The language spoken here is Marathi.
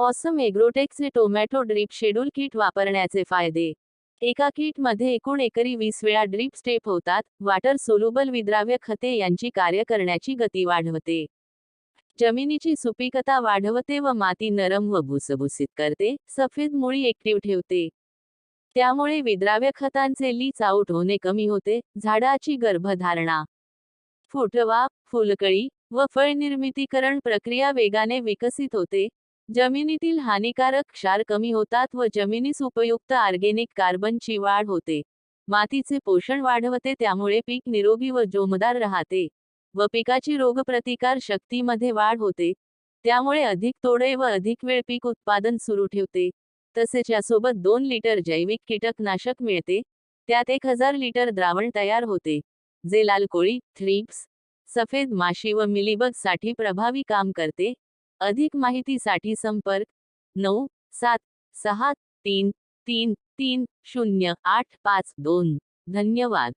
ऑसम एग्रोटेकचे टोमॅटो ड्रीप शेड्यूल किट वापरण्याचे फायदे. एका किटमध्ये एकूण एकरी वीस वेळा ड्रीप स्टेप होतात वाटर सोलुबल विद्राव्य खते यांची कार्य करण्याची गती वाढवते. जमिनीची सुपीकता वाढवते व माती नरम व भुसभुसीत करते सफेद मुळी एकटीव ठेवते. त्यामुळे विद्राव्य खतांचे लीच आउट होणे कमी होते झाडाची गर्भधारणा. फुटवा फुलकळी व फळनिर्मितीकरण प्रक्रिया वेगाने विकसित होते जमिनीतील हानिकारक क्षार कमी होतात व जमिनीस उपयुक्त ऑर्गेनिक कार्बनची वाढ होते. मातीचे पोषण वाढवते त्यामुळे पीक निरोगी व जोमदार राहते व पिकाची रोगप्रतिकार शक्तीमध्ये वाढ होते. त्यामुळे अधिक तोडे व अधिक वेळ पीक उत्पादन सुरू ठेवते. तसेच यासोबत दोन लिटर जैविक कीटकनाशक मिळते. त्यात एक हजार लिटर द्रावण तयार होते जे लाल कोळी थ्रिप्स सफेद माशी व मिलीबगसाठी प्रभावी काम करते. अधिक माहितीसाठी संपर्क नऊ सात सहा तीन तीन तीन शून्य आठ पाच दोन. धन्यवाद.